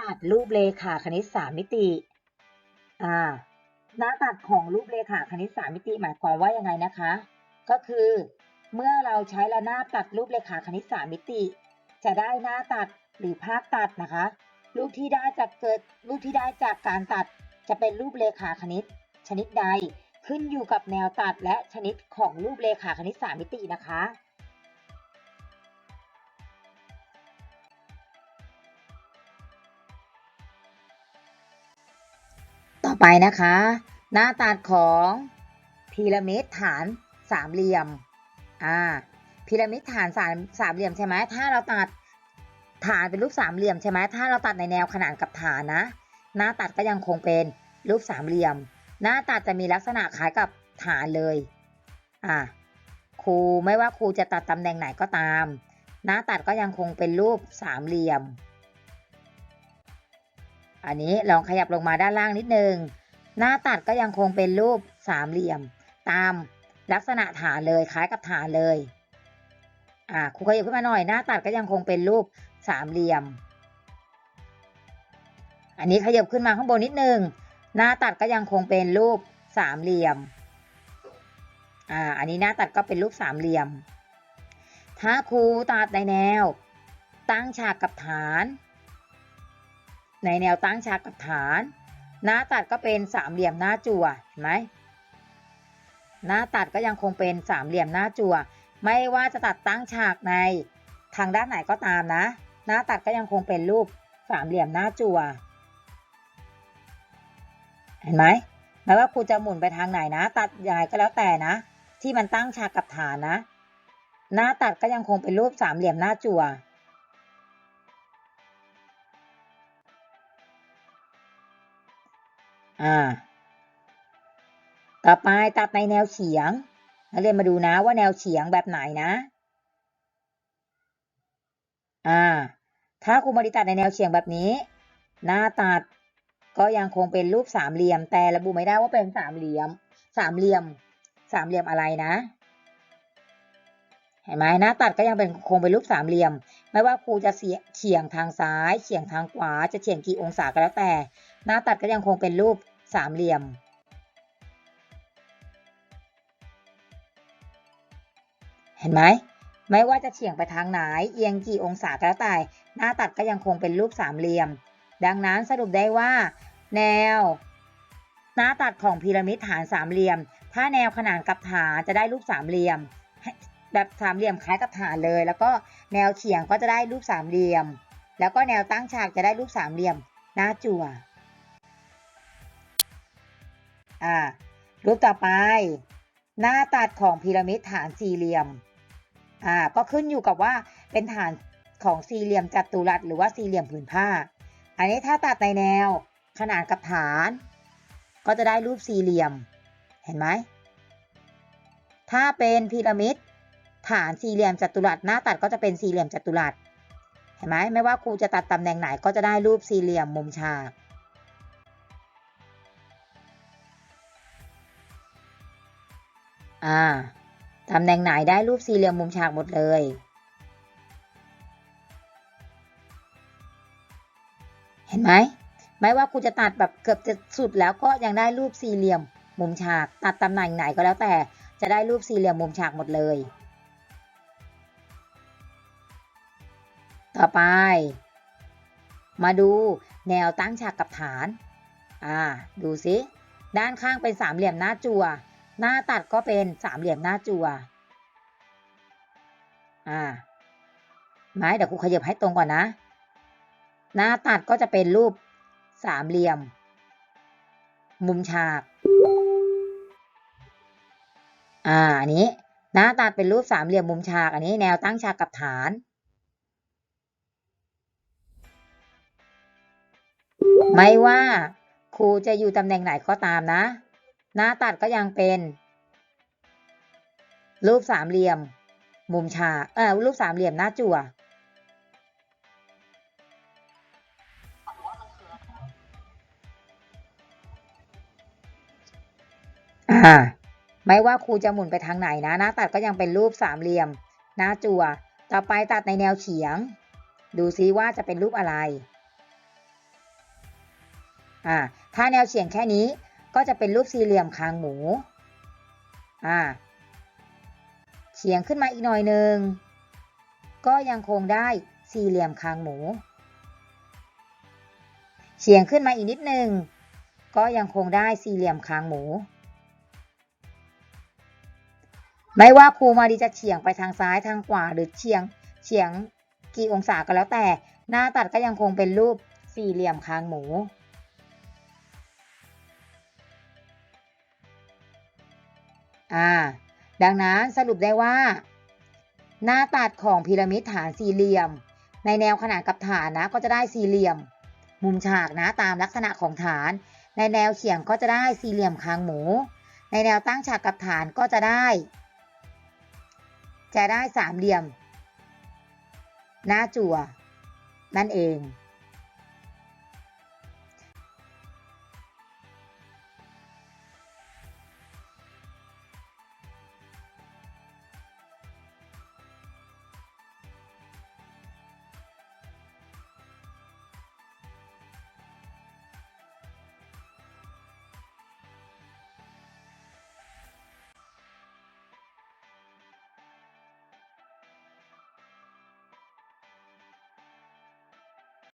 ตัดรูปเลขาคณิตสามมิติ อ่า หน้าตัดของรูปเลขาคณิตสามมิติหมายความว่ายังไงนะคะ ก็คือเมื่อเราใช้ระนาบตัดรูปเลขาคณิตสามมิติ จะได้หน้าตัดหรือภาพตัดนะคะ รูปที่ได้จากเกิดรูปที่ได้จากการตัดจะเป็นรูปเลขาคณิต ชนิดใดขึ้นอยู่กับแนวตัดและชนิดของรูปเลขาคณิตสามมิตินะคะ ไปนะคะ หน้าตัดของพีระมิดฐานสามเหลี่ยม อ่า พีระมิดฐานสามสามเหลี่ยมใช่ไหมถ้าเราตัดฐานเป็นรูปสามเหลี่ยมใช่ไหมถ้าเราตัดในแนวขนานกับฐานนะ หน้าตัดก็ยังคงเป็นรูปสามเหลี่ยม หน้าตัดจะมีลักษณะคล้ายกับฐานเลย อ่า ครูไม่ว่าครูจะตัดตำแหน่งไหนก็ตาม หน้าตัดก็ยังคงเป็นรูปสามเหลี่ยม อันนี้ลองขยับลงมาด้านล่างนิดนึง หน้าตัดก็ยังคงเป็นรูปสามเหลี่ยม ตามลักษณะฐานเลยคล้ายกับฐานเลยอ่าครูขยับขึ้นมาหน่อยหน้าตัดก็ยังคงเป็นรูปสามเหลี่ยม อันนี้ขยับขึ้นมาข้างบนนิดนึง หน้าตัดก็ยังคงเป็นรูปสามเหลี่ยมอ่าอันนี้หน้าตัดก็เป็นรูปสามเหลี่ยม ถ้าครูตัดในแนว ตั้งฉากกับฐาน ในแนวตั้งฉากกับฐาน หน้าตัดก็เป็นสามเหลี่ยมหน้าจั่วเห็นไหมหน้าตัดก็ยังคงเป็นสามเหลี่ยมหน้าจั่วไม่ว่าจะตัดตั้งฉากในทางด้านไหนก็ตามนะ หน้าตัดก็ยังคงเป็นรูปสามเหลี่ยมหน้าจั่วเห็นไหมแม้ว่าครูจะหมุนไปทางไหนนะ ตัดยังไงก็แล้วแต่นะ ที่มันตั้งฉากกับฐานนะ หน้าตัดก็ยังคงเป็นรูปสามเหลี่ยมหน้าจั่ว อ่า ต่อไปตัดในแนวเฉียงนักเรียนมาดูนะว่าแนวเฉียงแบบไหนนะ อ่า ถ้าครูมาดิตัดในแนวเฉียงแบบนี้ หน้าตัดก็ยังคงเป็นรูปสามเหลี่ยม แต่ระบุไม่ได้ว่าเป็นสามเหลี่ยม สามเหลี่ยม สามเหลี่ยมอะไรนะ เห็นไหมหน้าตัดก็ยังเป็นคงเป็นรูปสามเหลี่ยม ไม่ว่าครูจะเฉียงทางซ้ายเฉียงทางขวาจะเฉียงกี่องศาก็แล้วแต่ หน้าตัดก็ยังคงเป็นรูปสามเหลี่ยม เห็นไหมไม่ว่าจะเฉียงไปทางไหน เอียงกี่องศาก็แล้วแต่หน้าตัดก็ยังคงเป็นรูปสามเหลี่ยม ดังนั้นสรุปได้ว่า แนว หน้าตัดของพีระมิดฐานสามเหลี่ยม ถ้าแนวขนานกับฐานจะได้รูปสามเหลี่ยม แบบสามเหลี่ยมคล้ายกับฐานเลย แล้วก็แนวเฉียงก็จะได้รูปสามเหลี่ยม แล้วก็แนวตั้งฉากจะได้รูปสามเหลี่ยม หน้าจั่ว อ่ารูปต่อไป หน้าตัดของพีระมิดฐานสี่เหลี่ยมอ่าก็ขึ้นอยู่กับว่าเป็นฐานของสี่เหลี่ยมจัตุรัสหรือว่าสี่เหลี่ยมผืนผ้า อันนี้ถ้าตัดในแนวขนานกับฐาน ก็จะได้รูปสี่เหลี่ยม เห็นไหมถ้าเป็นพีระมิดฐานสี่เหลี่ยมจัตุรัสหน้าตัดก็จะเป็นสี่เหลี่ยมจัตุรัสเห็นไหมไม่ว่าครูจะตัดตำแหน่งไหนก็จะได้รูปสี่เหลี่ยมมุมฉาก อ่าตำแหน่งไหนได้รูปสี่เหลี่ยมมุมฉากหมดเลยเห็นไหมไม่ว่าครูจะตัดแบบเกือบจะสุดแล้วก็ยังได้รูปสี่เหลี่ยมมุมฉาก ตัดตำแหน่งไหนก็แล้วแต่จะได้รูปสี่เหลี่ยมมุมฉากหมดเลย ต่อไป มาดูแนวตั้งฉากกับฐาน อ่า ดูสิ ด้านข้างเป็นสามเหลี่ยมหน้าจั่ว หน้าตัดก็เป็นสามเหลี่ยมหน้าจั่วอ่าไม้เดี๋ยวครูขยับให้ตรงก่อนนะ หน้าตัดก็จะเป็นรูปสามเหลี่ยม มุมฉาก อ่าอันนี้ หน้าตัดเป็นรูปสามเหลี่ยมมุมฉาก อันนี้แนวตั้งฉากกับฐาน ไม่ว่าครูจะอยู่ตำแหน่งไหนก็ตามนะ หน้าตัดก็ยังเป็น รูปสามเหลี่ยม มุมฉากเออรูปสามเหลี่ยมหน้าจั่วอ่าไม่ว่าครูจะหมุนไปทางไหนนะ หน้าตัดก็ยังเป็นรูปสามเหลี่ยม หน้าจั่ว ต่อไปตัดในแนวเฉียง ดูซิว่าจะเป็นรูปอะไร อ่า ถ้าแนวเฉียงแค่นี้ ก็จะเป็นรูปสี่เหลี่ยมคางหมู อ่าเฉียงขึ้นมาอีกหน่อยหนึ่ง ก็ยังคงได้สี่เหลี่ยมคางหมู เฉียงขึ้นมาอีกนิดหนึ่ง ก็ยังคงได้สี่เหลี่ยมคางหมู ไม่ว่าครูมาดีจะเฉียงไปทางซ้ายทางขวาหรือเฉียงเฉียงกี่องศาก็แล้วแต่ หน้าตัดก็ยังคงเป็นรูปสี่เหลี่ยมคางหมู อ่าดังนั้นสรุปได้ว่า หน้าตัดของพีระมิดฐานสี่เหลี่ยม ในแนวขนานกับฐานนะก็จะได้สี่เหลี่ยม มุมฉากนะตามลักษณะของฐาน ในแนวเฉียงก็จะได้สี่เหลี่ยมคางหมู ในแนวตั้งฉากกับฐานก็จะได้ จะได้สามเหลี่ยม หน้าจั่วนั่นเอง